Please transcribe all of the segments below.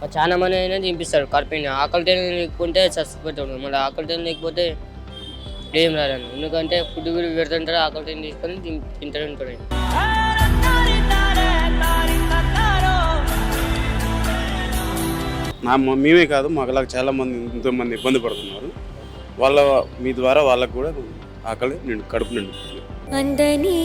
చాలా మంది అయినా తినిపిస్తారు. కడుపుని ఆకలితో లేకుంటే చచ్చిపోతాడు మళ్ళీ ఆకలితో లేకపోతే ఏం రాదండి ఎందుకంటే ఫుడ్ కూడా పెడుతుంటారు తీసుకొని తిన్- తింటారు ఉంటాడు నా మేమే కాదు మాకులాగా చాలా మంది ఎంతో మంది ఇబ్బంది పడుతున్నారు. వాళ్ళ మీ ద్వారా వాళ్ళకు కూడా ఆకలి నిండు కడుపు నిండుతుంది అందని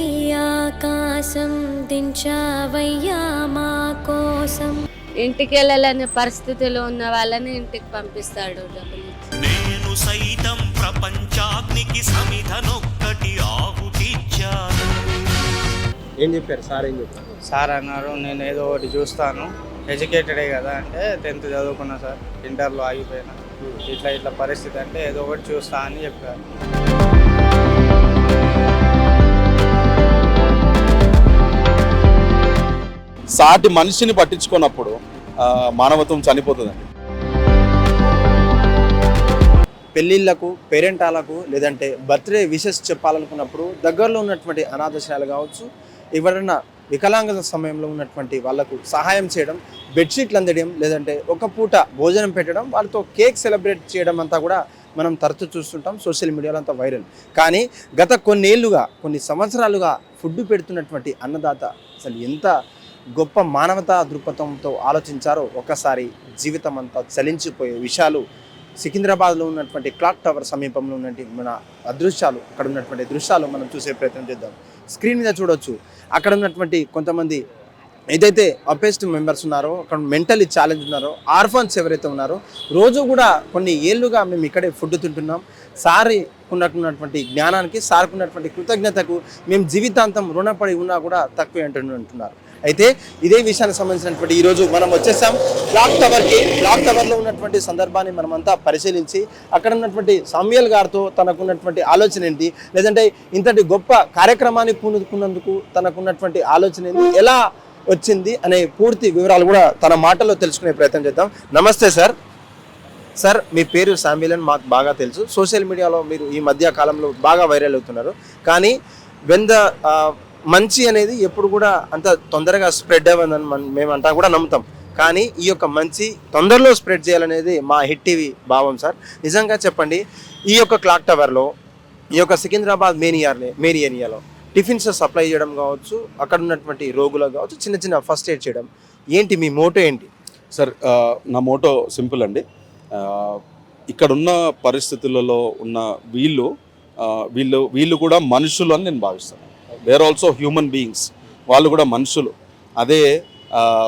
ఆకాశం దించావయ్యా మా కోసం. ఇంటికి వెళ్ళాలనే పరిస్థితిలో ఉన్న వాళ్ళని ఇంటికి పంపిస్తాడు డబ్బులు. నేను సైతం ప్రపంచాగ్నికి సమిధనొక్కటి ఆహుతిచ్చాను ఏం చెప్పారు? సార్ ఏం చెప్పారు? సార్ అన్నారు నేను ఏదో ఒకటి చూస్తాను. ఎడ్యుకేటెడే కదా అంటే టెన్త్ చదువుకున్నా సార్ ఇంటర్లో ఆగిపోయినా. ఇట్లా ఇట్లా పరిస్థితి అంటే ఏదో ఒకటి చూస్తా అని చెప్పారు. సాటి మనిషిని పట్టించుకున్నప్పుడు మానవత్వం చనిపోతుందండి. పెళ్ళిళ్ళకు పేరెంటాలకు లేదంటే బర్త్డే విషెస్ చెప్పాలనుకున్నప్పుడు దగ్గరలో ఉన్నటువంటి అనాథశాలు కావచ్చు ఎవరైనా వికలాంగ సమయంలో ఉన్నటువంటి వాళ్ళకు సహాయం చేయడం బెడ్షీట్లు అందడం లేదంటే ఒక పూట భోజనం పెట్టడం వాళ్ళతో కేక్ సెలబ్రేట్ చేయడం అంతా కూడా మనం తరచూ చూస్తుంటాం సోషల్ మీడియాలో అంతా వైరల్. కానీ గత కొన్నేళ్ళుగా కొన్ని సంవత్సరాలుగా ఫుడ్ పెడుతున్నటువంటి అన్నదాత అసలు ఎంత గొప్ప మానవతా దృక్పథంతో ఆలోచించారో ఒక్కసారి జీవితం అంతా చలించిపోయే విషయాలు సికింద్రాబాద్లో ఉన్నటువంటి క్లాక్ టవర్ సమీపంలో ఉన్నటువంటి మన అదృశ్యాలు అక్కడ ఉన్నటువంటి దృశ్యాలు మనం చూసే ప్రయత్నం చేద్దాం. స్క్రీన్ మీద చూడొచ్చు. అక్కడ ఉన్నటువంటి కొంతమంది ఏదైతే అపెస్ట్ మెంబర్స్ ఉన్నారో అక్కడ మెంటలీ ఛాలెంజ్ ఉన్నారో ఆర్ఫాన్స్ ఎవరైతే ఉన్నారో రోజు కూడా కొన్ని ఏళ్ళుగా మేము ఇక్కడే ఫుడ్ తింటున్నాం. సారి ఉన్నటువంటి జ్ఞానానికి సార్కున్నటువంటి కృతజ్ఞతకు మేము జీవితాంతం రుణపడి ఉన్నా కూడా తక్కువే అంటున్నారు. అయితే ఇదే విషయానికి సంబంధించినటువంటి ఈరోజు మనం వచ్చేసాం. క్లాక్ టవర్కి క్లాక్ టవర్లో ఉన్నటువంటి సందర్భాన్ని మనమంతా పరిశీలించి అక్కడ ఉన్నటువంటి సామ్యల్ గారితో తనకున్నటువంటి ఆలోచన ఏంటి? లేదంటే ఇంతటి గొప్ప కార్యక్రమాన్ని పూనుకున్నందుకు తనకున్నటువంటి ఆలోచన ఏంటి? ఎలా వచ్చింది అనే పూర్తి వివరాలు కూడా తన మాటల్లో తెలుసుకునే ప్రయత్నం చేద్దాం. నమస్తే సార్. సార్ మీ పేరు శామ్యుల్ అని మాకు బాగా తెలుసు. సోషల్ మీడియాలో మీరు ఈ మధ్య కాలంలో బాగా వైరల్ అవుతున్నారు. కానీ వెన్ ద మంచి అనేది ఎప్పుడు కూడా అంత తొందరగా స్ప్రెడ్ అవ్వదని మన- మేమంతా కూడా నమ్ముతాం. కానీ ఈ యొక్క మంచి తొందరలో స్ప్రెడ్ చేయాలనేది మా హిట్ టీవీ భావం సార్. నిజంగా చెప్పండి ఈ యొక్క క్లాక్ టవర్లో ఈ యొక్క సికింద్రాబాద్ మెయిన్ ఇయర్లే మెయిన్ ఏరియాలో టిఫిన్స్ సప్లై చేయడం కావచ్చు అక్కడ ఉన్నటువంటి రోగులకు కావచ్చు చిన్న చిన్న ఫస్ట్ ఎయిడ్ చేయడం ఏంటి మీ మోటో ఏంటి? సార్ నా మోటో సింపుల్ అండి. ఇక్కడున్న పరిస్థితులలో ఉన్న వీళ్ళు వీళ్ళు వీళ్ళు కూడా మనుషులు అని నేను భావిస్తాను. వేర్ ఆల్సో హ్యూమన్ బీయింగ్స్ వాళ్ళు కూడా మనుషులు. అదే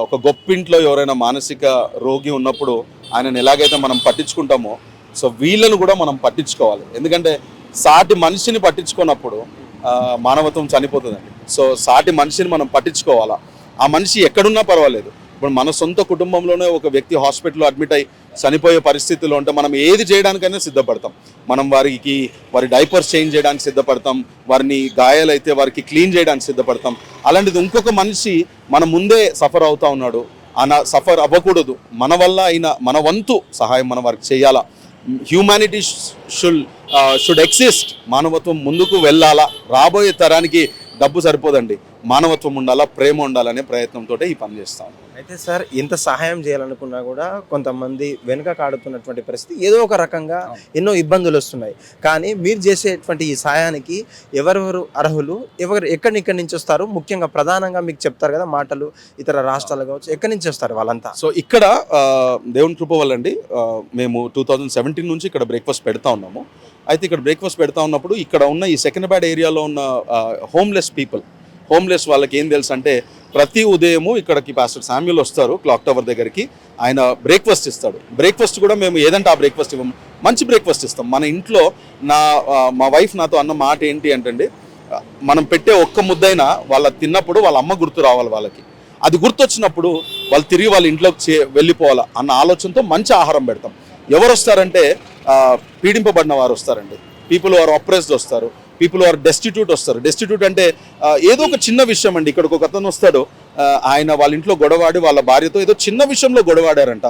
ఒక గొప్పింట్లో ఎవరైనా మానసిక రోగి ఉన్నప్పుడు ఆయనను ఎలాగైతే మనం పట్టించుకుంటామో సో వీళ్ళను కూడా మనం పట్టించుకోవాలి. ఎందుకంటే సాటి మనిషిని పట్టించుకున్నప్పుడు మానవత్వం చనిపోతుందండి. సో సాటి మనిషిని మనం పట్టించుకోవాలా? ఆ మనిషి ఎక్కడున్నా పర్వాలేదు. ఇప్పుడు మన సొంత కుటుంబంలోనే ఒక వ్యక్తి హాస్పిటల్లో అడ్మిట్ అయి చనిపోయే పరిస్థితిలో ఉంటే మనం ఏది చేయడానికైనా సిద్ధపడతాం. మనం వారికి వారి డైపర్స్ చేంజ్ చేయడానికి సిద్ధపడతాం. వారిని గాయాలైతే వారికి క్లీన్ చేయడానికి సిద్ధపడతాం. అలాంటిది ఇంకొక మనిషి మన ముందే సఫర్ అవుతా ఉన్నాడు. అన సఫర్ అవ్వకూడదు. మన వల్ల అయిన మన వంతు సహాయం మనం వారికి చేయాలా? హ్యూమానిటీ షుడ్ షుడ్ ఎగ్జిస్ట్ మానవత్వం ముందుకు వెళ్ళాలా? రాబోయే తరానికి డబ్బు సరిపోదండి. మానవత్వం ఉండాలా ప్రేమ ఉండాలనే ప్రయత్నంతో ఈ పని చేస్తాం. అయితే సార్ ఎంత సహాయం చేయాలనుకున్నా కూడా కొంతమంది వెనుక కాడుతున్నటువంటి పరిస్థితి ఏదో ఒక రకంగా ఎన్నో ఇబ్బందులు వస్తున్నాయి. కానీ మీరు చేసేటువంటి ఈ సహాయానికి ఎవరెవరు అర్హులు ఎవరు ఎక్కడి ఇక్కడి నుంచి వస్తారు? ముఖ్యంగా ప్రధానంగా మీకు చెప్తారు కదా మాటలు ఇతర రాష్ట్రాలు కావచ్చు ఎక్కడి నుంచి వస్తారు వాళ్ళంతా? సో ఇక్కడ దేవుని కృప వల్ల అండి ఆ, మేము టూ థౌజండ్ సెవెంటీన్ నుంచి ఇక్కడ బ్రేక్ఫాస్ట్ పెడతా ఉన్నాము. అయితే ఇక్కడ బ్రేక్ఫాస్ట్ పెడతా ఉన్నప్పుడు ఇక్కడ ఉన్న ఈ సెకండ్ బ్యాడ్ ఏరియాలో ఉన్న హోమ్లెస్ పీపుల్ హోమ్లెస్ వాళ్ళకి ఏం తెలుసు అంటే ప్రతి ఉదయము ఇక్కడికి పాస్టర్ శామ్యుల్ వస్తారు క్లాక్ టవర్ దగ్గరికి. ఆయన బ్రేక్ఫాస్ట్ ఇస్తాడు. బ్రేక్ఫాస్ట్ కూడా మేము ఏదంటే ఆ బ్రేక్ఫాస్ట్ ఇవ్వము. మంచి బ్రేక్ఫాస్ట్ ఇస్తాం. మన ఇంట్లో నా మా వైఫ్ నాతో అన్న మాట ఏంటి అంటే మనం పెట్టే ఒక్క ముద్దైనా వాళ్ళ తిన్నప్పుడు వాళ్ళ అమ్మ గుర్తు రావాలి వాళ్ళకి. అది గుర్తొచ్చినప్పుడు వాళ్ళు తిరిగి వాళ్ళ ఇంట్లోకి చే వెళ్ళిపోవాలా అన్న ఆలోచనతో మంచి ఆహారం పెడతాం. ఎవరు వస్తారంటే పీడింపబడిన వారు వస్తారండి. పీపుల్ ఆర్ అప్రెస్డ్ వస్తారు. పీపుల్ ఆర్ డెస్టిట్యూట్ వస్తారు. డెస్టిట్యూట్ అంటే ఏదో ఒక చిన్న విషయం అండి ఇక్కడికి ఒక అతను వస్తాడు. ఆయన వాళ్ళ ఇంట్లో గొడవాడి వాళ్ళ భార్యతో ఏదో చిన్న విషయంలో గొడవాడారంట.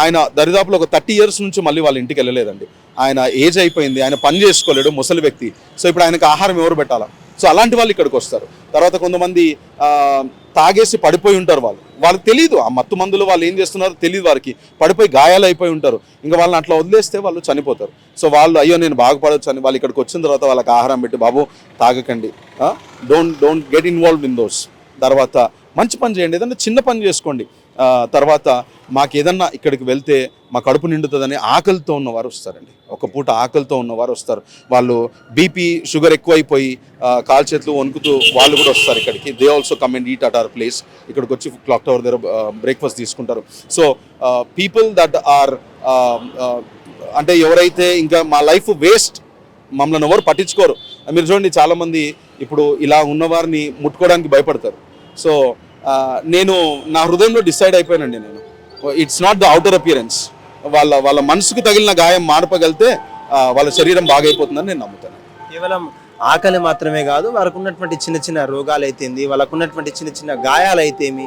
ఆయన దరిదాపులో ఒక థర్టీ ఇయర్స్ నుంచి మళ్ళీ వాళ్ళ ఇంటికి వెళ్ళలేదండి. ఆయన ఏజ్ అయిపోయింది. ఆయన పని చేసుకోలేడు ముసలి వ్యక్తి. సో ఇప్పుడు ఆయనకు ఆహారం ఎవరు పెట్టాలా? సో అలాంటి వాళ్ళు ఇక్కడికి వస్తారు. తర్వాత కొంతమంది తాగేసి పడిపోయి ఉంటారు వాళ్ళు. వాళ్ళకి తెలియదు ఆ మత్తు మందులు వాళ్ళు ఏం చేస్తున్నారో తెలియదు వారికి. పడిపోయి గాయాలు అయిపోయి ఉంటారు. ఇంకా వాళ్ళని అట్లా వదిలేస్తే వాళ్ళు చనిపోతారు. సో వాళ్ళు అయ్యో నేను బాగుపడవచ్చు అని వాళ్ళు ఇక్కడికి వచ్చిన తర్వాత వాళ్ళకి ఆహారం పెట్టి బాబు తాగకండి. Don't don't get involve in those తర్వాత మంచి పని చేయండి. ఏదైనా చిన్న పని చేసుకోండి. తర్వాత మాకు ఏదన్నా ఇక్కడికి వెళ్తే మా కడుపు నిండుతుందని ఆకలితో ఉన్నవారు వస్తారండి. ఒక పూట ఆకలితో ఉన్నవారు వస్తారు. వాళ్ళు బీపీ షుగర్ ఎక్కువైపోయి కాల్ చేతులు వణుకుతూ వాళ్ళు కూడా వస్తారు ఇక్కడికి. They also come and eat at our place ఇక్కడికి వచ్చి క్లాక్ టవర్ దగ్గర బ్రేక్ఫాస్ట్ తీసుకుంటారు. సో పీపుల్ దట్ ఆర్ అంటే ఎవరైతే ఇంకా మా లైఫ్ వేస్ట్ మమ్మల్ని ఎవరు పట్టించుకోరు. మీరు చూడండి చాలామంది ఇప్పుడు ఇలా ఉన్నవారిని ముట్టుకోవడానికి భయపడతారు. సో నేను నా హృదయంలో డిసైడ్ అయిపోయానండి నేను. It's not the outer appearance వాళ్ళ వాళ్ళ మనసుకు తగిలిన గాయం మార్పగలితే వాళ్ళ శరీరం బాగైపోతుందని నేను నమ్ముతాను. కేవలం ఆకలి మాత్రమే కాదు వారికి ఉన్నటువంటి చిన్న చిన్న రోగాలు అయితేంది వాళ్ళకు ఉన్నటువంటి చిన్న చిన్న గాయాలు అయితేమి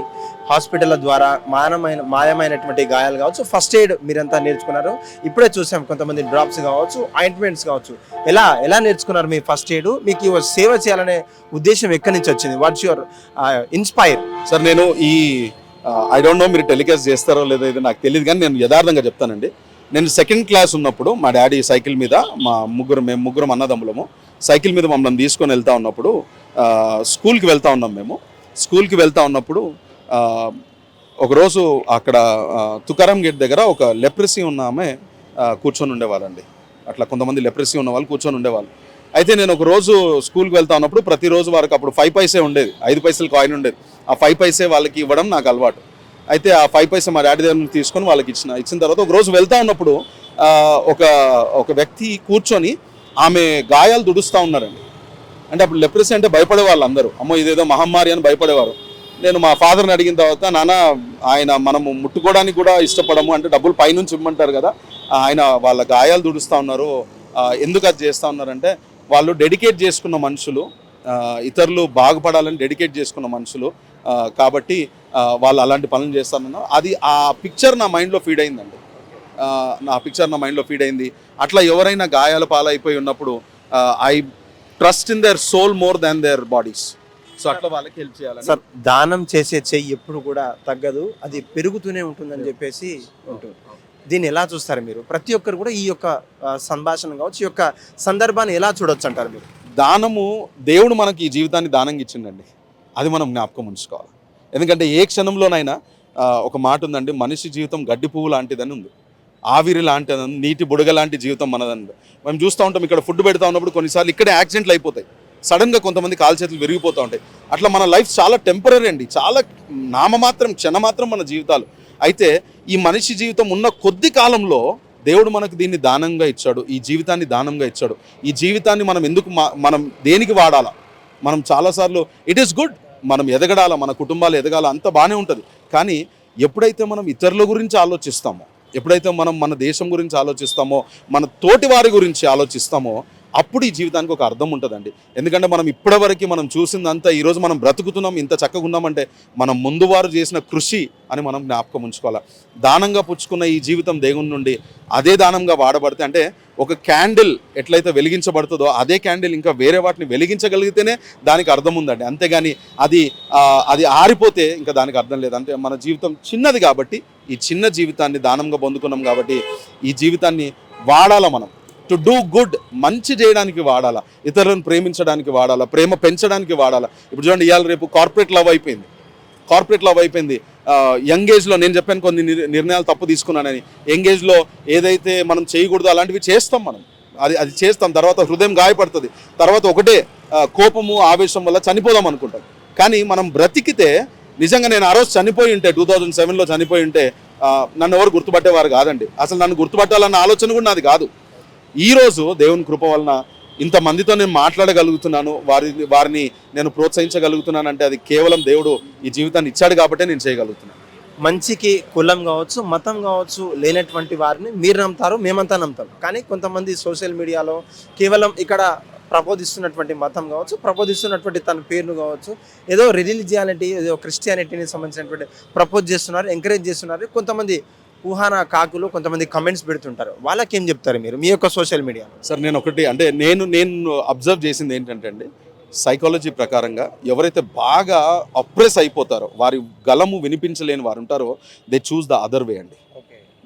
హాస్పిటల్ ద్వారా మానమైన మాయమైనటువంటి గాయాలు కావచ్చు ఫస్ట్ ఎయిడ్ మీరంతా నేర్చుకున్నారు. ఇప్పుడే చూసాం కొంతమంది డ్రాప్స్ కావచ్చు ఆయింట్మెంట్స్ కావచ్చు. ఎలా ఎలా నేర్చుకున్నారు మీ ఫస్ట్ ఎయిడ్ మీకు ఈ సేవ చేయాలనే ఉద్దేశం ఎక్కడి నుంచి వచ్చింది? వాట్స్ యువర్ ఇన్స్పైర్ సార్ నేను ఈ ఐ డోంట్ నో మీరు టెలికాస్ట్ చేస్తారో లేదో ఇది నాకు తెలియదు కానీ నేను యథార్థంగా చెప్తానండి. నేను సెకండ్ క్లాస్ ఉన్నప్పుడు మా డాడీ సైకిల్ మీద మా ముగ్గురు మేము ముగ్గురం అన్నదమ్ములము. సైకిల్ మీద మమ్మల్ని తీసుకొని వెళ్తా ఉన్నప్పుడు స్కూల్కి వెళ్తా ఉన్నాం మేము. స్కూల్కి వెళ్తా ఉన్నప్పుడు ఒకరోజు అక్కడ తుకారం గేట్ దగ్గర ఒక లెప్రసీ ఉన్న ఆమె కూర్చొని ఉండేవాళ్ళండి. అట్లా కొంతమంది లెప్రసీ ఉన్న వాళ్ళు కూర్చొని ఉండేవాళ్ళు. అయితే నేను ఒక రోజు స్కూల్కి వెళ్తా ఉన్నప్పుడు ప్రతిరోజు వారికి అప్పుడు ఫైవ్ పైసే ఉండేది. ఐదు పైసలు కాయిన్ ఉండేది. ఆ ఫైవ్ పైసే వాళ్ళకి ఇవ్వడం నాకు అలవాటు. అయితే ఆ ఫైవ్ పైసే మా డాడీ దగ్గర తీసుకొని వాళ్ళకి ఇచ్చిన ఇచ్చిన తర్వాత ఒక రోజు వెళ్తా ఉన్నప్పుడు ఒక ఒక వ్యక్తి కూర్చొని ఆమె గాయాలు దుడుస్తూ ఉన్నారండి. అంటే అప్పుడు లెప్రసీ అంటే భయపడే వాళ్ళు అందరూ. అమ్మో ఇదేదో మహమ్మారి అని భయపడేవారు. నేను మా ఫాదర్ని అడిగిన తర్వాత నాన్న ఆయన మనము ముట్టుకోవడానికి కూడా ఇష్టపడము అంటే డబ్బులు పైనుంచి ఇవ్వమంటారు కదా ఆయన వాళ్ళ గాయాలు దుడుస్తూ ఉన్నారు ఎందుకు అది చేస్తూ ఉన్నారంటే వాళ్ళు డెడికేట్ చేసుకున్న మనుషులు ఇతరులు బాగుపడాలని డెడికేట్ చేసుకున్న మనుషులు కాబట్టి వాళ్ళు అలాంటి పనులు చేస్తారన్నారు. అది ఆ పిక్చర్ నా మైండ్లో ఫీడ్ అయిందండి. నా పిక్చర్ నా మైండ్లో ఫీడ్ అయింది. అట్లా ఎవరైనా గాయాల పాలైపోయి ఉన్నప్పుడు I trust in their soul more than their bodies so అట్లా వాళ్ళకి హెల్ప్ చేయాలని. సార్ దానం చేసే చెయ్యి ఎప్పుడు కూడా తగ్గదు. అది పెరుగుతూనే ఉంటుందని చెప్పేసి ఉంటుంది. దీన్ని ఎలా చూస్తారు మీరు? ప్రతి ఒక్కరు కూడా ఈ యొక్క సంభాషణ కావచ్చు ఈ యొక్క సందర్భాన్ని ఎలా చూడొచ్చు అంటారు మీరు? దానము దేవుడు మనకి ఈ జీవితాన్ని దానంగా ఇచ్చిండండి. అది మనం జ్ఞాపకం ఉంచుకోవాలి. ఎందుకంటే ఏ క్షణంలోనైనా ఒక మాట ఉందండి మనిషి జీవితం గడ్డి పువ్వు లాంటిదని ఉంది. ఆవిరి లాంటిదని నీటి బుడగ లాంటి జీవితం మనదండి. మనం చూస్తూ ఉంటాం ఇక్కడ ఫుడ్ పెడతా ఉన్నప్పుడు కొన్నిసార్లు ఇక్కడే యాక్సిడెంట్లు అయిపోతాయి. సడన్గా కొంతమంది కాలు చేతులు విరిగిపోతూ ఉంటాయి. అట్లా మన లైఫ్ చాలా టెంపరీ అండి. చాలా నామమాత్రం క్షణమాత్రం మన జీవితాలు. అయితే ఈ మనిషి జీవితం ఉన్న కొద్ది కాలంలో దేవుడు మనకు దీన్ని దానంగా ఇచ్చాడు. ఈ జీవితాన్ని దానంగా ఇచ్చాడు. ఈ జీవితాన్ని మనం ఎందుకు మనం దేనికి వాడాలా? మనం చాలాసార్లు ఇట్ ఈస్ గుడ్ మనం ఎదగడాల మన కుటుంబాలు ఎదగాల అంత బాగానే ఉంటుంది. కానీ ఎప్పుడైతే మనం ఇతరుల గురించి ఆలోచిస్తామో ఎప్పుడైతే మనం మన దేశం గురించి ఆలోచిస్తామో మన తోటి వారి గురించి ఆలోచిస్తామో అప్పుడు ఈ జీవితానికి ఒక అర్థం ఉంటుందండి. ఎందుకంటే మనం ఇప్పటివరకు మనం చూసిందంతా ఈరోజు మనం బ్రతుకుతున్నాం ఇంత చక్కగా ఉన్నామంటే మనం ముందు వారు చేసిన కృషి అని మనం జ్ఞాపకం ఉంచుకోవాలి? దానంగా పుచ్చుకున్న ఈ జీవితం దేవుని నుండి అదే దానంగా వాడబడితే అంటే ఒక క్యాండిల్ ఎట్లయితే వెలిగించబడుతుందో అదే క్యాండిల్ ఇంకా వేరే వాటిని వెలిగించగలిగితేనే దానికి అర్థం ఉందండి. అంతేగాని అది అది ఆరిపోతే ఇంకా దానికి అర్థం లేదు. అంటే మన జీవితం చిన్నది కాబట్టి ఈ చిన్న జీవితాన్ని దానంగా పొందుకున్నాం కాబట్టి ఈ జీవితాన్ని వాడాల మనం. టు డూ గుడ్ మంచి చేయడానికి వాడాలా. ఇతరులను ప్రేమించడానికి వాడాలా. ప్రేమ పెంచడానికి వాడాలా. ఇప్పుడు చూడండి ఇవాళ రేపు కార్పొరేట్ లవ్ అయిపోయింది. కార్పొరేట్ లవ్ అయిపోయింది. యంగ్ ఏజ్లో నేను చెప్పాను కొన్ని నిర్- నిర్ణయాలు తప్పు తీసుకున్నానని. యంగ్ ఏజ్లో ఏదైతే మనం చేయకూడదో అలాంటివి చేస్తాం మనం. అది అది చేస్తాం. తర్వాత హృదయం గాయపడుతుంది. తర్వాత ఒకటే కోపము ఆవేశం వల్ల చనిపోదాం అనుకుంటాం. కానీ మనం బ్రతికితే నిజంగా నేను ఆ రోజు చనిపోయి ఉంటే టూ థౌజండ్ సెవెన్లో చనిపోయి ఉంటే నన్ను ఎవరు గుర్తుపట్టేవారు కాదండి. అసలు నన్ను గుర్తుపట్టాలన్న ఆలోచన కూడా నాది కాదు. ఈ రోజు దేవుని కృప వలన ఇంతమందితో నేను మాట్లాడగలుగుతున్నాను వారి వారిని నేను ప్రోత్సహించగలుగుతున్నాను అంటే అది కేవలం దేవుడు ఈ జీవితాన్ని ఇచ్చాడు కాబట్టే నేను చేయగలుగుతున్నాను. మంచికి కులం కావచ్చు మతం కావచ్చు లేనటువంటి వారిని మీరు నమ్ముతారు మేమంతా నమ్ముతాం. కానీ కొంతమంది సోషల్ మీడియాలో కేవలం ఇక్కడ ప్రబోధిస్తున్నటువంటి మతం కావచ్చు ప్రబోధిస్తున్నటువంటి తన పేరును కావచ్చు ఏదో రిలీజియానిటీ ఏదో క్రిస్టియానిటీని సంబంధించినటువంటి ప్రపోజ్ చేస్తున్నారు ఎంకరేజ్ చేస్తున్నారు. కొంతమంది ఊహాన కాకులు కొంతమంది కమెంట్స్ పెడుతుంటారు. వాళ్ళకి ఏం చెప్తారు మీరు? మీ యొక్క సోషల్ మీడియాలో సార్ నేను ఒకటి అంటే నేను నేను అబ్జర్వ్ చేసింది ఏంటంటే అండి సైకాలజీ ప్రకారంగా ఎవరైతే బాగా అప్రెస్ అయిపోతారో వారి గలము వినిపించలేని వారు ఉంటారో they choose the other way అండి.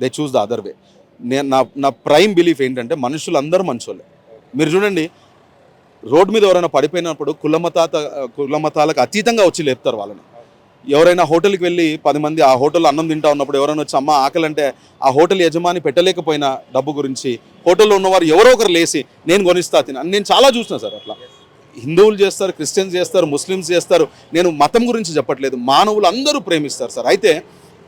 They choose the other way నేను నా నా ప్రైమ్ బిలీఫ్ ఏంటంటే మనుషులందరూ మంచోళ్ళే. మీరు చూడండి రోడ్డు మీద ఎవరైనా పడిపోయినప్పుడు కులమతాత కులమతాలకు అతీతంగా వచ్చి లేపుతారు వాళ్ళని. ఎవరైనా హోటల్కి వెళ్ళి పది మంది ఆ హోటల్లో అన్నం తింటా ఉన్నప్పుడు ఎవరైనా వచ్చి అమ్మ ఆకలి అంటే ఆ హోటల్ యజమాని పెట్టలేకపోయిన డబ్బు గురించి హోటల్లో ఉన్నవారు ఎవరో ఒకరు లేసి నేను కొనిస్తా తిన. నేను చాలా చూసిన సార్ అట్లా. హిందువులు చేస్తారు క్రిస్టియన్స్ చేస్తారు ముస్లిమ్స్ చేస్తారు. నేను మతం గురించి చెప్పట్లేదు మానవులు అందరూ ప్రేమిస్తారు సార్. అయితే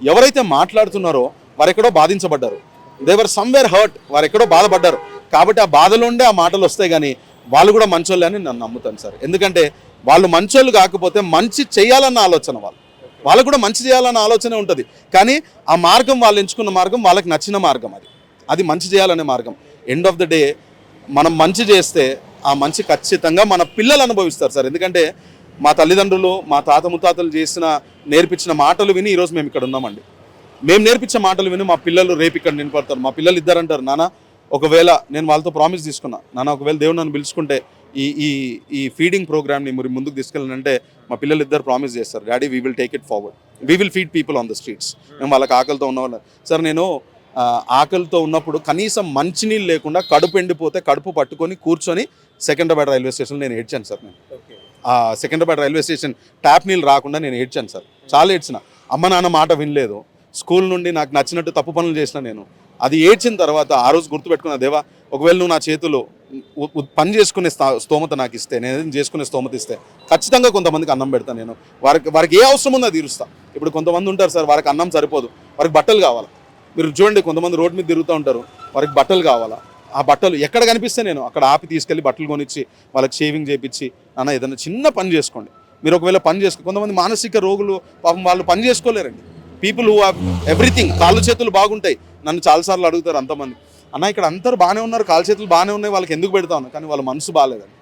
ఎవరైతే మాట్లాడుతున్నారో వారెక్కడో బాధించబడ్డారు. దేవర్ సమ్వేర్ హర్ట్ వారు ఎక్కడో బాధపడ్డారు. కాబట్టి ఆ బాధలోండే ఆ మాటలు వస్తాయి కానీ వాళ్ళు కూడా మంచోళ్ళే అని నన్ను నమ్ముతాను సార్. ఎందుకంటే వాళ్ళు మంచోళ్ళు కాకపోతే మంచి చేయాలన్న ఆలోచన వాళ్ళు. వాళ్ళకు కూడా మంచి చేయాలన్న ఆలోచనే ఉంటుంది. కానీ ఆ మార్గం వాళ్ళు ఎంచుకున్న మార్గం వాళ్ళకి నచ్చిన మార్గం అది. అది మంచి చేయాలనే మార్గం. ఎండ్ ఆఫ్ ద డే మనం మంచి చేస్తే ఆ మంచి ఖచ్చితంగా మన పిల్లలు అనుభవిస్తారు సార్. ఎందుకంటే మా తల్లిదండ్రులు మా తాత ముత్తాతలు చేసిన నేర్పించిన మాటలు విని ఈరోజు మేము ఇక్కడ ఉన్నామండి. మేము నేర్పించే మాటలు విని మా పిల్లలు రేపు ఇక్కడ నిలబడతారు. మా పిల్లలు ఇద్దరు అంటారు నాన్న ఒకవేళ నేను వాళ్ళతో ప్రామిస్ తీసుకున్నా నాన్న ఒకవేళ దేవుడు నన్ను పిలుచుకుంటే ఈ ఈ ఈ ఫీడింగ్ ప్రోగ్రామ్ని మీరు ముందుకు తీసుకెళ్ళాలంటే మా పిల్లలు ఇద్దరు ప్రామిస్ చేస్తారు daddy we will take it forward we will feed people on the streets మేము వాళ్ళకి ఆకలితో ఉన్న వాళ్ళు సార్ నేను ఆకలితో ఉన్నప్పుడు కనీసం మంచినీళ్ళు లేకుండా కడుపు ఎండిపోతే కడుపు పట్టుకొని కూర్చొని సెకండ్రాబాద్ రైల్వే స్టేషన్లో నేను ఏడ్చాను సార్ నేను. ఆ సెకండ్రాబాద్ రైల్వే స్టేషన్ ట్యాప్ నీళ్ళు రాకుండా నేను ఏడ్చాను సార్. చాలా ఏడ్చిన. అమ్మ నాన్న మాట వినలేదు. స్కూల్ నుండి నాకు నచ్చినట్టు తప్పు పనులు చేసిన నేను. అది ఏడ్చిన తర్వాత ఆ రోజు గుర్తుపెట్టుకున్న దేవా ఒకవేళ నువ్వు నా చేతిలో ఉ- ఉ- పని చేసుకునే స్థా- స్తోమత నాకు ఇస్తే నేను ఏదైనా చేసుకునే స్తోమత ఇస్తే ఖచ్చితంగా కొంతమందికి అన్నం పెడతాను నేను. వారికి వారికి ఏ అవసరం ఉందో అది తీరుస్తా. ఇప్పుడు కొంతమంది ఉంటారు సార్ వారికి అన్నం సరిపోదు. వారికి బట్టలు కావాలి? మీరు చూడండి కొంతమంది రోడ్ మీద తిరుగుతూ ఉంటారు. వారికి బట్టలు కావాలా? ఆ బట్టలు ఎక్కడ కనిపిస్తే నేను అక్కడ ఆపి తీసుకెళ్ళి బట్టలు కొనిచ్చి వాళ్ళకి షేవింగ్ చేయించి అన్న ఏదైనా చిన్న పని చేసుకోండి. మీరు ఒకవేళ పని చేసుకో కొంతమంది మానసిక రోగులు పాపం వాళ్ళు పని చేసుకోలేరండి. పీపుల్ హూ హ్యావ్ ఎవ్రీథింగ్ కాళ్ళు చేతులు బాగుంటాయి. నన్ను చాలాసార్లు అడుగుతారు అంతమంది. అన్న ఇక్కడ అందరూ బాగానే ఉన్నారు కాళ్ళు చేతులు బాగానే ఉన్నాయి వాళ్ళకి ఎందుకు పెడతా ఉన్నా? కానీ వాళ్ళ మనసు బాగాలేదండి.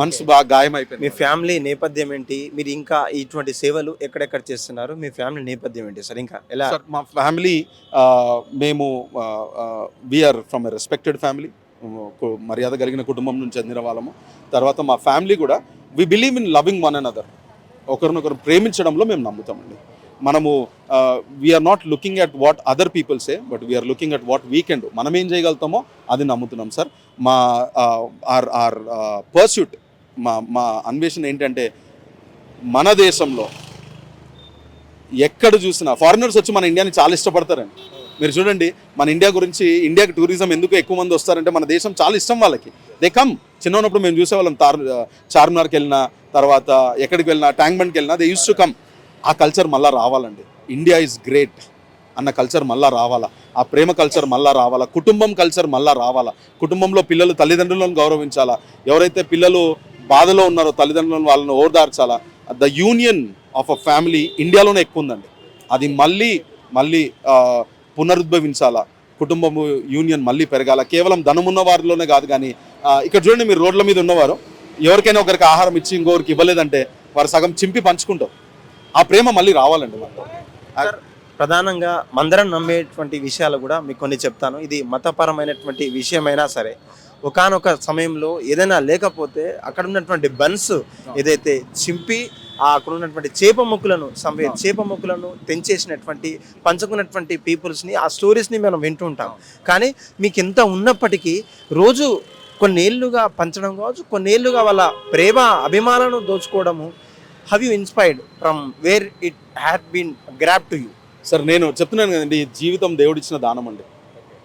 మనసు బాగా గాయం మీ అయిపోయింది ఫ్యామిలీ నేపథ్యం ఏంటి? మీరు ఇంకా ఇటువంటి సేవలు ఎక్కడెక్కడ చేస్తున్నారు? మీ ఫ్యామిలీ నేపథ్యం ఏంటి సార్? ఇంకా ఎలా? సార్ మా ఫ్యామిలీ మేము we are from a respected family మర్యాద కలిగిన కుటుంబం నుంచి చెందిన వాళ్ళము. తర్వాత మా ఫ్యామిలీ కూడా we believe in loving one and other ఒకరినొకరు ప్రేమించడంలో మేము నమ్ముతామండి. మనము we are not looking at what other పీపుల్సే but we are looking at what we can మనం ఏం చేయగలుగుతామో అది నమ్ముతున్నాం సార్ మా ఆర్ ఆర్ పర్స్యూట్ మా మా అన్వేషణ ఏంటంటే మన దేశంలో ఎక్కడ చూసినా ఫారినర్స్ వచ్చి మన ఇండియాని చాలా ఇష్టపడతారండి. మీరు చూడండి మన ఇండియా గురించి ఇండియాకి టూరిజం ఎందుకు ఎక్కువ మంది వస్తారంటే మన దేశం చాలా ఇష్టం వాళ్ళకి. దే కమ్ చిన్న ఉన్నప్పుడు మేము చూసేవాళ్ళం తార్ చార్మినార్కి వెళ్ళినా తర్వాత ఎక్కడికి వెళ్ళినా ట్యాంక్ బండ్కి వెళ్ళినా దే యూస్ టు కమ్ ఆ కల్చర్ మళ్ళీ రావాలండి. ఇండియా ఇస్ గ్రేట్ అన్న కల్చర్ మళ్ళా రావాలా. ఆ ప్రేమ కల్చర్ మళ్ళా రావాలా. కుటుంబం కల్చర్ మళ్ళా రావాలా. కుటుంబంలో పిల్లలు తల్లిదండ్రులను గౌరవించాలా. ఎవరైతే పిల్లలు బాధలో ఉన్నారో తల్లిదండ్రులను వాళ్ళని ఓదార్చాలా the union of a family ఇండియాలోనే ఎక్కువ ఉందండి అది మళ్ళీ మళ్ళీ పునరుద్భవించాలా. కుటుంబము యూనియన్ మళ్ళీ పెరగాల. కేవలం ధనం ఉన్న వారిలోనే కాదు కానీ ఇక్కడ చూడండి మీరు రోడ్ల మీద ఉన్నవారు. ఎవరికైనా ఒకరికి ఆహారం ఇచ్చి ఇంకొకరికి ఇవ్వలేదంటే వారు సగం చింపి పంచుకుంటారు. ఆ ప్రేమ మళ్ళీ రావాలండి సార్, ప్రధానంగా మందరం నమ్మేటువంటి విషయాలు కూడా మీకు కొన్ని చెప్తాను. ఇది మతపరమైనటువంటి విషయమైనా సరే ఒకానొక సమయంలో ఏదైనా లేకపోతే అక్కడ ఉన్నటువంటి బన్స్ ఏదైతే చింపి ఆ అక్కడ ఉన్నటువంటి చేప మొక్కులను సంవే చేప మొక్కులను తెంచేసినటువంటి పంచుకున్నటువంటి పీపుల్స్ని ఆ స్టోరీస్ని మనం వింటూ ఉంటాం కానీ మీకు ఎంత ఉన్నప్పటికీ రోజు కొన్నేళ్ళుగా పంచడం కావచ్చు కొన్నేళ్ళుగా వాళ్ళ ప్రేమ అభిమానాలను దోచుకోవడము have you inspired from where it had been grasp to you sir నేను చెప్తున్నాను కదండి ఈ జీవితం దేవుడిచ్చిన దానం అండి.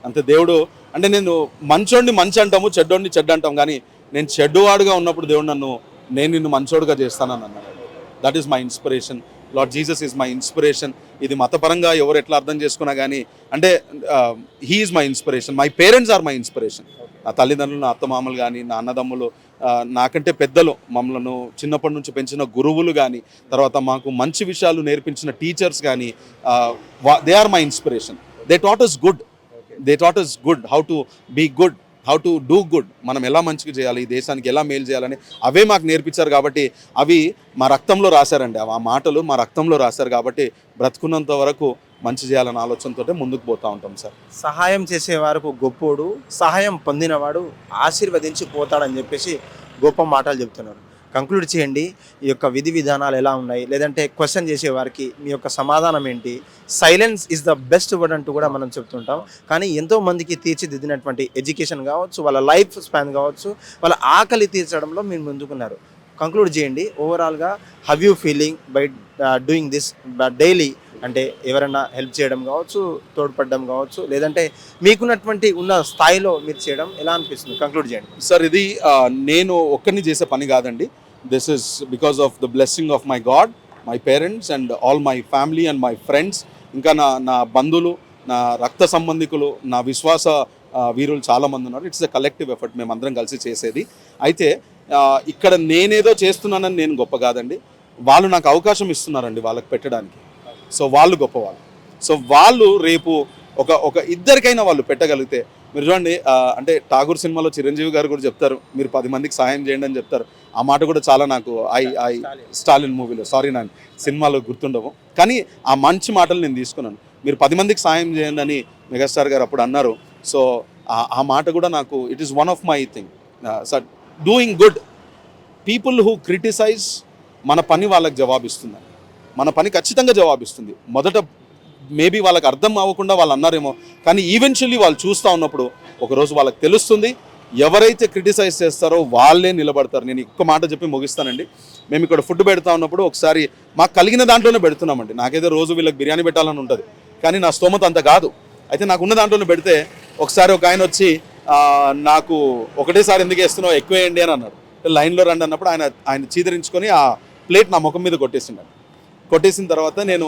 అంతే దేవుడు అంటే నేను మంచోడిని మంచి అంటాము చెడ్డోడిని చెడ్డ అంటాం కానీ నేను చెడ్డువాడుగా ఉన్నప్పుడు దేవుడు నన్ను నేను నిన్ను మంచోడుగా చేస్తానని అన్నాడు. That is my inspiration Lord Jesus is my inspiration ఇది మతపరంగా ఎవరు ఎట్లా అర్థం చేసుకున్నా కానీ అంటే he is my inspiration my parents are my inspiration నా తల్లిదండ్రులు నా అత్తమామలు కానీ నా అన్నదమ్ములు నాకంటే పెద్దలు మమ్మల్ని చిన్నప్పటి నుంచి పెంచిన గురువులు కానీ తర్వాత మాకు మంచి విషయాలు నేర్పించిన టీచర్స్ కానీ they are my inspiration they taught is good they taught is good how to be good how to do good మనం ఎలా మంచిగా చేయాలి ఈ దేశానికి ఎలా మేలు చేయాలని అవే మాకు నేర్పించారు కాబట్టి అవి మా రక్తంలో రాశారండి. ఆ మాటలు మా రక్తంలో రాశారు కాబట్టి బ్రతుకున్నంత వరకు మంచి చేయాలన్న ఆలోచనతో ముందుకు పోతూ ఉంటాం సార్. సహాయం చేసేవారికి గొప్పోడు సహాయం పొందినవాడు ఆశీర్వదించి పోతాడని చెప్పేసి గొప్ప మాటలు చెప్తున్నారు. కంక్లూడ్ చేయండి ఈ యొక్క విధి విధానాలు ఎలా ఉన్నాయి? లేదంటే క్వశ్చన్ చేసేవారికి మీ యొక్క సమాధానం ఏంటి? Silence is the best word అంటూ కూడా మనం చెప్తుంటాం. కానీ ఎంతో మందికి తీర్చిదిద్దినటువంటి ఎడ్యుకేషన్ కావచ్చు వాళ్ళ లైఫ్ స్పాన్ కావచ్చు వాళ్ళ ఆకలి తీర్చడంలో మీరు ముందుకున్నారు. కంక్లూడ్ చేయండి ఓవరాల్గా have you feeling by doing this daily అంటే ఎవరైనా హెల్ప్ చేయడం కావచ్చు తోడ్పడడం కావచ్చు లేదంటే మీకున్నటువంటి ఉన్న స్థాయిలో మీరు చేయడం ఎలా అనిపిస్తుంది? కంక్లూడ్ చేయండి. సార్ ఇది నేను ఒక్కరిని చేసే పని కాదండి. This is because of the blessing of my God my parents and all my family and my friends ఇంకా నా నా బంధువులు నా రక్త సంబంధికులు నా విశ్వాస వీరులు చాలామంది ఉన్నారు. ఇట్స్ ఎ కలెక్టివ్ ఎఫర్ట్ మేమందరం కలిసి చేసేది. అయితే ఇక్కడ నేనేదో చేస్తున్నానని నేను గొప్ప కాదండి. వాళ్ళు నాకు అవకాశం ఇస్తున్నారండి వాళ్ళకి పెట్టడానికి. సో వాళ్ళు గొప్పవాళ్ళు. సో వాళ్ళు రేపు ఒక ఒక ఇద్దరికైనా వాళ్ళు పెట్టగలిగితే మీరు చూడండి అంటే ఠాగూర్ సినిమాలో చిరంజీవి గారు కూడా చెప్తారు మీరు పది మందికి సహాయం చేయండి అని చెప్తారు. ఆ మాట కూడా చాలా నాకు ఐ ఐ స్టాలిన్ మూవీలో సారీ నాన్న సినిమాలో గుర్తుండవు. కానీ ఆ మంచి మాటలు నేను తీసుకున్నాను. మీరు పది మందికి సాయం చేయండి అని మెగాస్టార్ గారు అప్పుడు అన్నారు. సో ఆ- మాట కూడా నాకు it is one of my thing sir doing good people who criticize మన పని వాళ్ళకి జవాబిస్తుందని మన పని ఖచ్చితంగా జవాబిస్తుంది. మొదట మేబీ వాళ్ళకి అర్థం అవ్వకుండా వాళ్ళు అన్నారేమో కానీ ఈవెన్చువల్లీ వాళ్ళు చూస్తూ ఉన్నప్పుడు ఒకరోజు వాళ్ళకి తెలుస్తుంది ఎవరైతే క్రిటిసైజ్ చేస్తారో వాళ్ళే నిలబడతారు. నేను ఒక్క మాట చెప్పి ముగిస్తానండి. మేము ఇక్కడ ఫుడ్ పెడతా ఉన్నప్పుడు ఒకసారి మాకు కలిగిన దాంట్లోనే పెడుతున్నామండి. నాకైతే రోజు వీళ్ళకి బిర్యానీ పెట్టాలని ఉంటుంది కానీ నా స్తోమత అంత కాదు. అయితే నాకు ఉన్న దాంట్లోనే పెడితే ఒకసారి ఒక ఆయన వచ్చి నాకు ఒకటేసారి ఎందుకు వేస్తున్నావు? ఎక్కువ వేయండి అని అన్నాడు. లైన్లో రండి అన్నప్పుడు ఆయన ఆయన చీదరించుకొని ఆ ప్లేట్ నా ముఖం మీద కొట్టేసిండు కొట్టేసిన తర్వాత నేను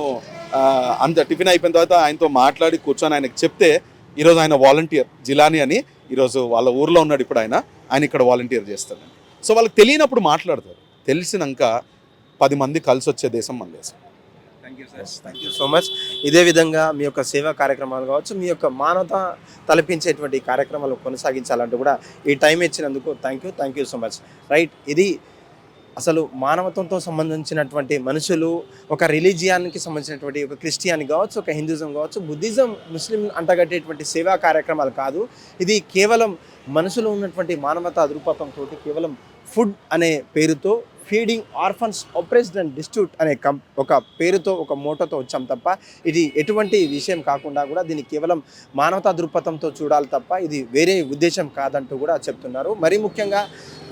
అంత టిఫిన్ అయిపోయిన తర్వాత ఆయనతో మాట్లాడి కూర్చొని ఆయనకు చెప్తే ఈరోజు ఆయన వాలంటీర్ జిలాని అని ఈరోజు వాళ్ళ ఊర్లో ఉన్నాడు ఇప్పుడు ఆయన ఆయన ఇక్కడ వాలంటీర్ చేస్తాడు. సో వాళ్ళకి తెలియనప్పుడు మాట్లాడతారు. తెలిసినాక పది మంది కలిసి వచ్చే దేశం మన దేశం. థ్యాంక్ యూ సో మచ్ ఇదే విధంగా మీ యొక్క సేవా కార్యక్రమాలు కావచ్చు మీ యొక్క మానవత తలపించేటువంటి కార్యక్రమాలు కొనసాగించాలంటూ కూడా ఈ టైం ఇచ్చినందుకు thank you thank you so much right ఇది అసలు మానవత్వంతో సంబంధించినటువంటి మనుషులు ఒక రిలీజియానికి సంబంధించినటువంటి ఒక క్రిస్టియన్ కావచ్చు ఒక హిందూజం కావచ్చు బుద్ధిజం ముస్లిం అంటగట్టేటువంటి సేవా కార్యక్రమాలు కాదు. ఇది కేవలం మనుషులు ఉన్నటువంటి మానవతా దృక్పథంతో కేవలం ఫుడ్ అనే పేరుతో feeding orphans operation and destitute అనే కం ఒక పేరుతో ఒక మోటోతో వచ్చాం తప్ప ఇది ఎటువంటి విషయం కాకుండా కూడా దీన్ని కేవలం మానవతా దృక్పథంతో చూడాలి తప్ప ఇది వేరే ఉద్దేశం కాదంటూ కూడా చెప్తున్నారు. మరీ ముఖ్యంగా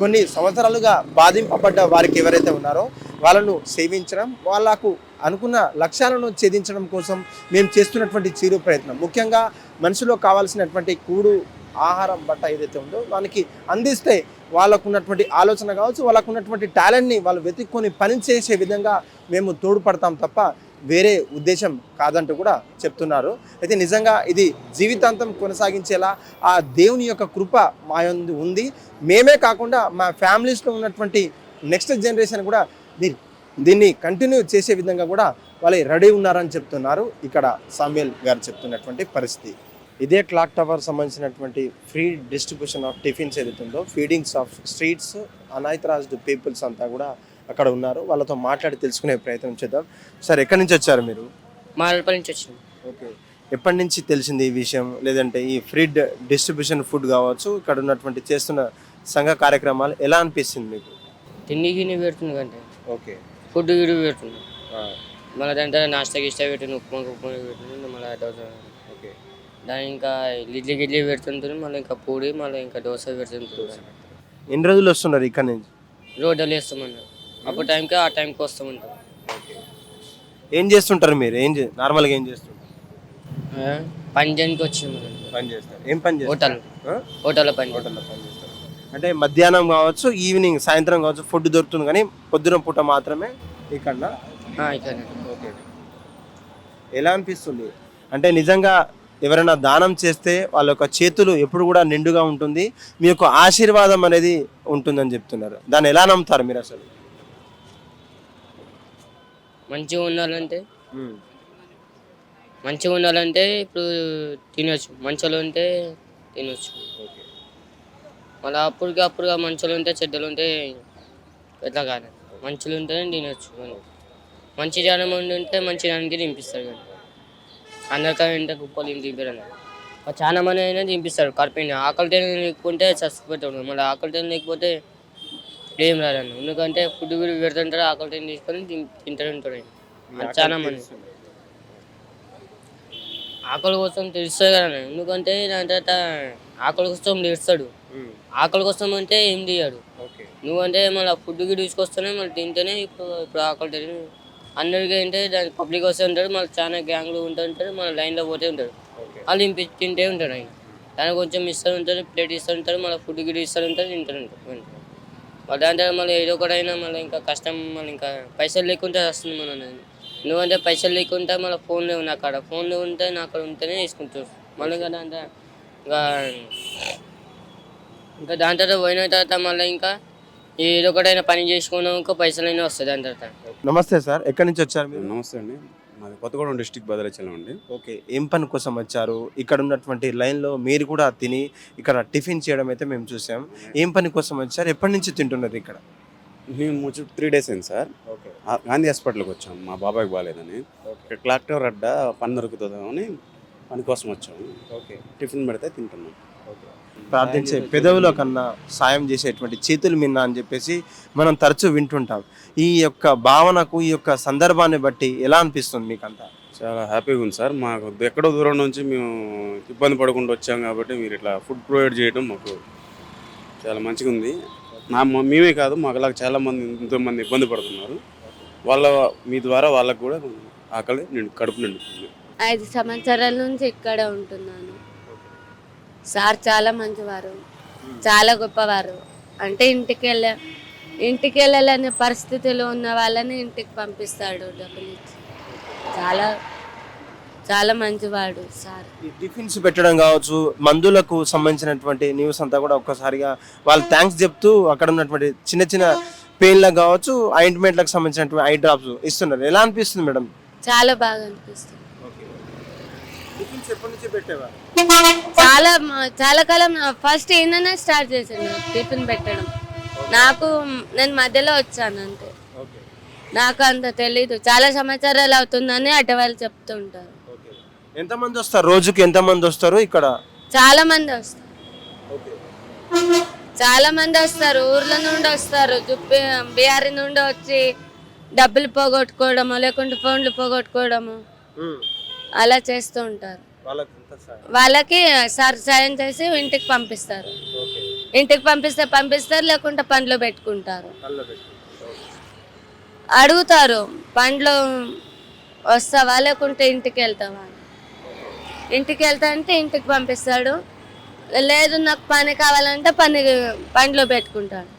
కొన్ని సంవత్సరాలుగా బాధింపబడ్డ వారికి ఎవరైతే ఉన్నారో వాళ్ళను సేవించడం వాళ్ళకు అనుకున్న లక్ష్యాలను ఛేదించడం కోసం మేము చేస్తున్నటువంటి చిరు ప్రయత్నం. ముఖ్యంగా మనుషులో కావాల్సినటువంటి కూడు ఆహారం బట్ట ఏదైతే ఉందో దానికి అందిస్తే వాళ్ళకు ఉన్నటువంటి ఆలోచన కావచ్చు వాళ్ళకు ఉన్నటువంటి టాలెంట్ని వాళ్ళు వెతుక్కొని పని చేసే విధంగా మేము తోడ్పడతాం తప్ప వేరే ఉద్దేశం కాదంటూ కూడా చెప్తున్నారు. అయితే నిజంగా ఇది జీవితాంతం కొనసాగించేలా ఆ దేవుని యొక్క కృప మా యందు ఉంది. మేమే కాకుండా మా ఫ్యామిలీస్లో ఉన్నటువంటి నెక్స్ట్ జనరేషన్ కూడా దీ- దీన్ని కంటిన్యూ చేసే విధంగా కూడా వాళ్ళు రెడీ ఉన్నారని చెప్తున్నారు. ఇక్కడ సామ్యుల్ గారు చెప్తున్నటువంటి పరిస్థితి. ఇదే క్లాక్ టవర్ సంబంధించినటువంటి ఫ్రీ డిస్ట్రిబ్యూషన్ ఆఫ్ టిఫిన్స్ ఏదైతుందో feedings of streets unauthorized peoples అంతా కూడా అక్కడ ఉన్నారు. వాళ్ళతో మాట్లాడి తెలుసుకునే ప్రయత్నం చేద్దాం. సార్ ఎక్కడి నుంచి వచ్చారు మీరు? మారల్పల్లి నుంచి వచ్చింది ఓకే. ఎప్పటి నుంచి తెలిసింది ఈ విషయం? లేదంటే ఈ ఫ్రీ డిస్ట్రిబ్యూషన్ ఫుడ్ కావచ్చు ఇక్కడ ఉన్నటువంటి చేస్తున్న సంఘ కార్యక్రమాలు ఎలా అనిపిస్తుంది మీకు? తిండి గిన్నె పెడుతుంది కంటే. ఓకే. ఫుడ్ గిడి పెడుతుంది. మళ్ళీ దాంట్లో నాస్తా గిస్తా పెట్టింది ఉప్మా ఉప్మా పెట్టింది మళ్ళీ ఓకే. దాని ఇంకా ఇడ్లీ గిడ్లీ పెడుతుంటుంది మళ్ళీ ఇంకా పూడి మళ్ళీ ఇంకా దోశ పెడుతుంటుంది ఎన్ని రోజులు వస్తున్నారు ఇక్కడ నుంచి? రోడ్డు వేస్తామన్నారు. అప్పుడు టైంకి ఆ టైంకి వస్తామంటారు. ఏం చేస్తుంటారు మీరు? ఏం చే నార్మల్గా ఏం చేస్తుంటారు? పని చేయడానికి వచ్చింది పని చేస్తారు. ఏం పని హోటల్. ఆ? హోటల్లో పని హోటల్లో పని చేస్తారు. అంటే మధ్యాహ్నం కావచ్చు ఈవినింగ్ సాయంత్రం కావచ్చు ఫుడ్ దొరుకుతుంది కానీ పొద్దున పూట మాత్రమే ఇక్కడ ఆ, ఇక్కడ ఓకే. ఎలా అనిపిస్తుంది? అంటే నిజంగా ఎవరైనా దానం చేస్తే వాళ్ళ యొక్క చేతులు ఎప్పుడు కూడా నిండుగా ఉంటుంది. మీ యొక్క ఆశీర్వాదం అనేది ఉంటుందని చెప్తున్నారు. దాన్ని ఎలా నమ్ముతారు మీరు అసలు? మంచిగా ఉండాలంటే? మంచిగా ఉండాలంటే ఇప్పుడు తినొచ్చు. మంచిగా ఉంటే తినొచ్చు. మళ్ళీ అప్పటికి అప్పుడుగా మంచిగా ఉంటే చెడ్డలు ఉంటే ఎట్లా కాదు. మంచిగా ఉంటేనే తినొచ్చు. మంచి జనం ఉండి ఉంటే మంచి జనానికి తినిపిస్తారు. కానీ అందరికంటే కుప్పలు ఏం తింపారు చాలా మంది అయినా తినిపిస్తారు. కరిపోయిన ఆకలి లేకుంటే చచ్చిపోతాడు. మళ్ళీ ఆకలి లేకపోతే ఇప్పుడు ఏం రాదన్న ఎందుకంటే ఫుడ్ కూడా పెడుతుంటారు ఆకలి తీసుకొని తిన్- తింటూ ఉంటారు ఆయన. అది చాలా మంది. ఆకలి కోసం తెలుస్తుంది కదా. ఎందుకంటే దాని తర్వాత ఆకలి కోసం తెస్తాడు ఆకలి కోసం అంటే ఏం తీయడు నువ్వంటే మళ్ళీ ఫుడ్ గిడ్ తీసుకొస్తేనే మళ్ళీ తింటేనే ఇప్పుడు ఇప్పుడు ఆకలి తెలియదు అందరికీ అంటే దాని పబ్లిక్ వస్తే ఉంటాడు మళ్ళీ చాలా గ్యాంగ్లు ఉంటూ ఉంటారు మళ్ళీ లైన్లో పోతే ఉంటాడు. వాళ్ళు ఇంపి తింటే ఉంటాడు ఆయన. దానికి కొంచెం ఇస్తూ ఉంటారు ప్లేట్ ఇస్తూ ఉంటారు మళ్ళీ ఫుడ్ గిడ్ ఇస్తూ ఉంటారు తింటూ ఉంటారు మళ్ళీ దాని తర్వాత మళ్ళీ ఏదో ఒకటైనా మళ్ళీ ఇంకా కష్టం మళ్ళీ ఇంకా పైసలు లేకుంటే వస్తుంది మన ఎందుకంటే పైసలు లేకుంటే మళ్ళీ ఫోన్లో ఉన్నా అక్కడ ఫోన్లో ఉంటే నా అక్కడ ఉంటేనే తీసుకుంటారు. మళ్ళీ ఇంకా దాని ఇంకా ఇంకా దాని తర్వాత పోయిన తర్వాత మళ్ళీ ఇంకా ఏదో ఒకటైనా పని చేసుకున్నాం ఇంకా పైసలైనా వస్తాయి దాని తర్వాత. నమస్తే సార్ ఎక్కడి నుంచి వచ్చారు మీరు? నమస్తే అండి. మాది కొత్తగూడెం డిస్టిక్ భద్రాచలం అండి. ఓకే ఏం పని కోసం వచ్చారు? ఇక్కడ ఉన్నటువంటి లైన్లో మీరు కూడా తిని ఇక్కడ టిఫిన్ చేయడం అయితే మేము చూసాం. ఏం పని కోసం వచ్చారు? ఎప్పటి నుంచి తింటున్నారు ఇక్కడ? మేము వచ్చి త్రీ డేస్ అయింది సార్. ఓకే. గాంధీ హాస్పిటల్కి వచ్చాం. మా బాబాయ్కి బాగాలేదని. ఇక్కడ క్లాక్టర్ అడ్డ పని దొరుకుతుందని పని కోసం వచ్చాము. ఓకే. టిఫిన్ పెడితే తింటున్నాం. ప్రార్థించే పెదవుల కన్నా సాయం చేసేటువంటి చేతులు మిన్న అని చెప్పేసి మనం తరచూ వింటుంటాం. ఈ యొక్క భావనకు ఈ యొక్క సందర్భాన్ని బట్టి ఎలా అనిపిస్తుంది మీకు అంతా చాలా హ్యాపీగా ఉంది సార్. మాకు ఎక్కడో దూరం నుంచి మేము ఇబ్బంది పడకుండా వచ్చాం కాబట్టి మీరు ఇట్లా ఫుడ్ ప్రొవైడ్ చేయడం మాకు చాలా మంచిగా ఉంది. నా మ- మేమే కాదు మాకులాగా చాలా మంది ఎంతోమంది ఇబ్బంది పడుతున్నారు. వాళ్ళ మీ ద్వారా వాళ్ళకు కూడా ఆకలి నిండు కడుపు నిండుతుంది. ఐదు సంవత్సరాల నుంచి ఇక్కడ ఉంటున్నాను. సార్ చాలా మంచివారు చాలా గొప్పవారు. అంటే ఇంటికి వెళ్ళ ఇంటికి వెళ్ళాలనే పరిస్థితిలో ఉన్న వాళ్ళని ఇంటికి పంపిస్తాడు డబ్బులు ఇచ్చి. చాలా చాలా మంచివాడు సార్. టిఫిన్స్ పెట్టడం కావచ్చు మందులకు సంబంధించినటువంటి న్యూస్ అంతా కూడా ఒక్కసారిగా వాళ్ళు థ్యాంక్స్ చెప్తూ అక్కడ ఉన్నటువంటి చిన్న చిన్న పెయిన్లకు కావచ్చు ఆయింట్మెంట్లకు సంబంధించినటువంటి ఐ డ్రాప్స్ ఇస్తున్నారు. ఎలా అనిపిస్తుంది మేడం? చాలా బాగా అనిపిస్తుంది. ఎప్పటి నుంచి పెట్టేవారు చాలా చాలా కాలం ఫస్ట్ ఈయననే స్టార్ట్ చేశాను టిఫిన్ పెట్టడం. నాకు నేను మధ్యలో వచ్చాను అంతే. నాకు అంత తెలీదు. చాలా సంవత్సరాలు అవుతుందని అటు వాళ్ళు చెప్తుంటారు ఓకే. ఎంతమంది వస్తారు? రోజుకి ఎంతమంది వస్తారు ఇక్కడ? చాలా మంది వస్తారు. చాలా మంది వస్తారు. ఊర్ల నుండి వస్తారు. జుప్పి బీహారీ నుండి వచ్చి డబ్బులు పోగొట్టుకోవడము లేకుంటే ఫోన్లు పోగొట్టుకోవడము. అలా చేస్తూ ఉంటారు. వాళ్ళకి సార్ సాయం చేసి ఇంటికి పంపిస్తారు. ఇంటికి పంపిస్తే పంపిస్తారు లేకుంటే పండ్లు పెట్టుకుంటారు. అడుగుతారు పండ్లు వస్తావా లేకుంటే ఇంటికి వెళ్తావా. ఇంటికి వెళ్తా అంటే ఇంటికి పంపిస్తాడు. లేదు నాకు పని కావాలంటే పని పండ్లు పెట్టుకుంటాడు.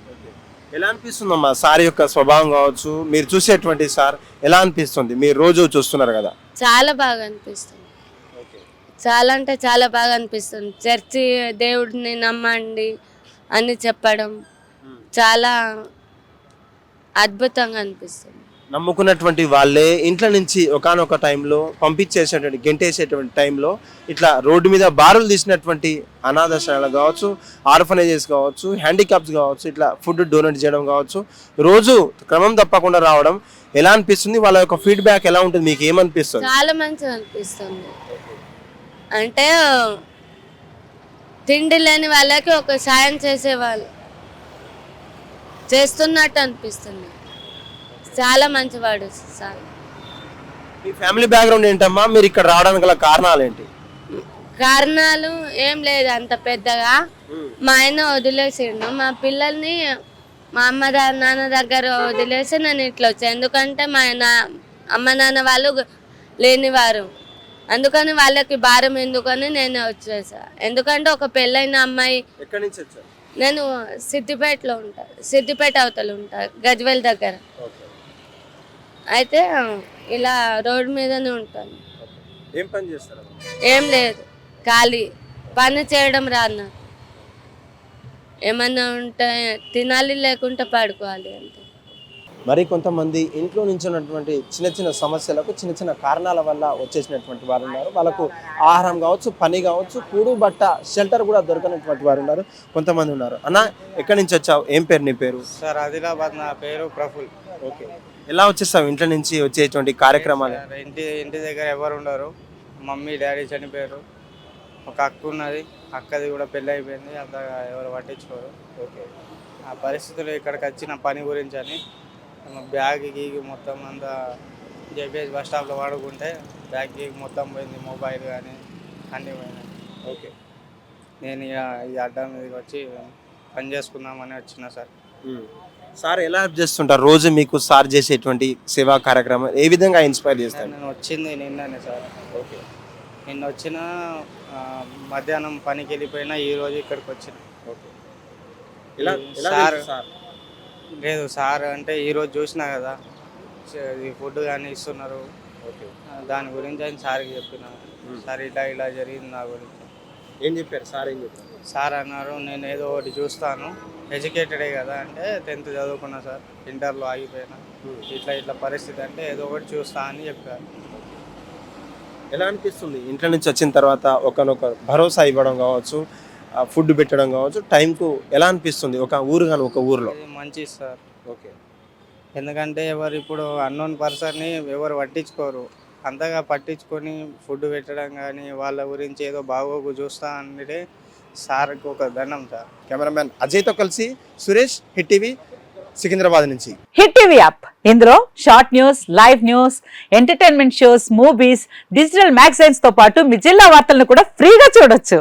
ఎలా అనిపిస్తుందమ్మా? సార్ యొక్క స్వభావం కావచ్చు మీరు చూసేటువంటి సార్ ఎలా అనిపిస్తుంది? మీరు రోజు చూస్తున్నారు కదా? చాలా బాగా అనిపిస్తుంది. చాలా అంటే చాలా బాగా అనిపిస్తుంది. చర్చి దేవుడిని నమ్మండి అని చెప్పడం చాలా అద్భుతంగా అనిపిస్తుంది. నమ్ముకున్నటువంటి వాళ్ళే ఇంట్లో నుంచి ఒకానొక టైంలో పంపించేసేటువంటి గెంటేసేటువంటి టైంలో ఇట్లా రోడ్డు మీద బారులు తీసినటువంటి అనాథాశ్రయాలు కావచ్చు ఆర్ఫనేజెస్ కావచ్చు హ్యాండిక్యాప్స్ కావచ్చు ఇట్లా ఫుడ్ డొనేట్ చేయడం కావచ్చు రోజు క్రమం తప్పకుండా రావడం ఎలా అనిపిస్తుంది? వాళ్ళ యొక్క ఫీడ్బ్యాక్ ఎలా ఉంటుంది? మీకు ఏమనిపిస్తుంది? చాలా మంచిగా అనిపిస్తుంది. అంటే తిండి లేని వాళ్ళకి ఒక సాయం చేసేవాళ్ళు. చేస్తున్నట్టు అనిపిస్తుంది. చాలా మంచివాడు సార్. మీ ఫ్యామిలీ బ్యాక్గ్రౌండ్ ఏంటమ్మా? మీరు ఇక్కడ రావడానికి గల కారణాలు ఏంటి కారణాలు ఏం లేదు అంత పెద్దగా. మా ఆయన వదిలేసిండు. మా పిల్లల్ని మా అమ్మ నాన్న దగ్గర వదిలేసి నేను ఇట్లా వచ్చాను ఎందుకంటే మా నా అమ్మ నాన్న వాళ్ళు లేనివారు. అందుకని వాళ్ళకి భారం ఎందుకని నేను వచ్చేసా. ఎందుకంటే ఒక పెళ్ళైన అమ్మాయి ఎక్కడి నుంచి వచ్చారు? నేను సిద్దిపేటలో ఉంటా సిద్దిపేట అవతల ఉంటా గజ్వెల్ దగ్గర. అయితే ఇలా రోడ్ మీదనే ఉంటాను. ఏం పని చేస్తారు? ఏం లేదు ఖాళీ. పని చేయడం రాదు ఏమన్నా ఉంటే తినాలి లేకుంటే పడుకోవాలి అంతే. మరి కొంతమంది ఇంట్లో నుంచి ఉన్నటువంటి చిన్న చిన్న సమస్యలకు చిన్న చిన్న కారణాల వల్ల వచ్చేసినటువంటి వారు ఉన్నారు. వాళ్ళకు ఆహారం కావచ్చు పని కావచ్చు కూడు బట్ట షెల్టర్ కూడా దొరకనటువంటి వారు ఉన్నారు. కొంతమంది ఉన్నారు. అన్న ఎక్కడి నుంచి వచ్చావు? ఏం పేరు నీ పేరు? సార్ ఆదిలాబాద్ నా పేరు ప్రఫుల్. ఓకే. ఎలా వచ్చేస్తావు ఇంట్లో నుంచి వచ్చేటువంటి కార్యక్రమాలు? ఇంటి ఇంటి దగ్గర ఎవరు ఉండరు. మమ్మీ డాడీ చనిపోయారు. ఒక అక్క ఉన్నది. అక్కది కూడా పెళ్ళి అయిపోయింది. అంత ఎవరు పట్టించుకోరు. ఓకే. ఆ పరిస్థితులు ఇక్కడికి వచ్చిన పని గురించి అని బ్యాగ్ గీగి మొత్తం అంతా జేపీఎస్ బస్ స్టాప్లో వాడుకుంటే బ్యాగ్ గీగి మొత్తం పోయింది మొబైల్ కానీ అన్నీ పోయినాయి. ఓకే. నేను ఇక ఈ అడ్డా మీదకి వచ్చి పని చేసుకుందామని వచ్చిన సార్. సార్ ఎలా హెల్ప్ చేస్తుంటారు? రోజు మీకు సార్ చేసేటువంటి సేవా కార్యక్రమం ఏ విధంగా ఇన్స్పైర్ చేస్తారు? నేను వచ్చింది నిన్ననే సార్. ఓకే. నిన్న వచ్చిన మధ్యాహ్నం పనికి వెళ్ళిపోయినా ఈ రోజు ఇక్కడికి వచ్చిన. సార్ తెలుసు సార్? లేదు సార్ అంటే ఈ రోజు చూసినా కదా ఫుడ్ కానీ ఇస్తున్నారు. దాని గురించి ఆయన సార్కి చెప్పిన. సార్ ఇలా ఇలా జరిగింది నా గురించి. ఏం చెప్పారు సార్ ఏం చెప్పారు? సార్ అన్నారు నేను ఏదో ఒకటి చూస్తాను. ఎడ్యుకేటెడే కదా అంటే టెన్త్ చదువుకున్నా సార్ ఇంటర్లో ఆగిపోయినా. ఇట్లా ఇట్లా పరిస్థితి అంటే ఏదో ఒకటి చూస్తా అని చెప్పారు ఎలా అనిపిస్తుంది? ఇంట్లో నుంచి వచ్చిన తర్వాత ఒకనొక భరోసా ఇవ్వడం కావచ్చు ఫుడ్ పెట్టడం కావచ్చు టైంకు ఎలా అనిపిస్తుంది ఒక ఊరు కానీ ఒక ఊర్లో? మంచిది సార్. ఓకే. ఎందుకంటే ఎవరు ఇప్పుడు అన్నోన్ పర్సన్ని ఎవరు పట్టించుకోరు. అంతగా పట్టించుకొని ఫుడ్ పెట్టడం కానీ వాళ్ళ గురించి ఏదో బాగోగు చూస్తా అంటే సార్కి ఒక దండం సార్. కెమెరామ్యాన్ అజయ్తో కలిసి సురేష్ హిట్ టీవీ సికింద్రాబాద్ నుంచి. Hit TV app. ఇందులో short news live news entertainment shows movies digital మ్యాగజైన్స్తో పాటు మీ జిల్లా వార్తలను కూడా ఫ్రీగా చూడొచ్చు.